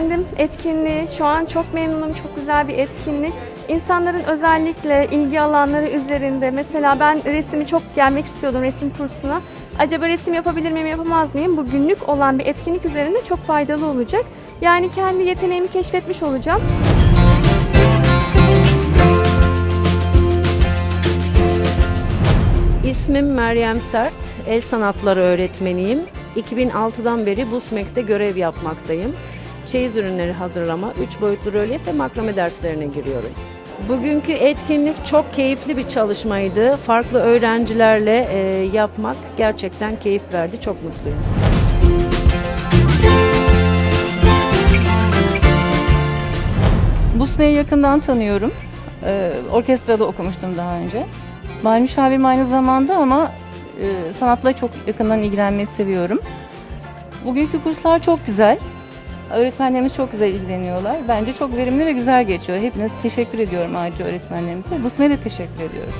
beğendim etkinliği. Şu an çok memnunum. Çok güzel bir etkinlik. İnsanların özellikle ilgi alanları üzerinde mesela ben resmi çok gelmek istiyordum resim kursuna. Acaba resim yapabilir miyim, yapamaz mıyım? Bu günlük olan bir etkinlik üzerinde çok faydalı olacak. Yani kendi yeteneğimi keşfetmiş olacağım. İsmim Meryem Sert, el sanatları öğretmeniyim. 2006'dan beri BUSMEK'te görev yapmaktayım. Çeyiz ürünleri hazırlama, 3 boyutlu rölyef ve makrame derslerine giriyorum. Bugünkü etkinlik çok keyifli bir çalışmaydı. Farklı öğrencilerle e, yapmak gerçekten keyif verdi. Çok mutluyum. Busne'yi yakından tanıyorum. Ee, orkestrada okumuştum daha önce. Bal müşavirim aynı zamanda ama e, sanatla çok yakından ilgilenmeyi seviyorum. Bugünkü kurslar çok güzel. Öğretmenlerimiz çok güzel ilgileniyorlar. Bence çok verimli ve güzel geçiyor. Hepinize teşekkür ediyorum ayrıca öğretmenlerimize. Busne'ye de teşekkür ediyoruz.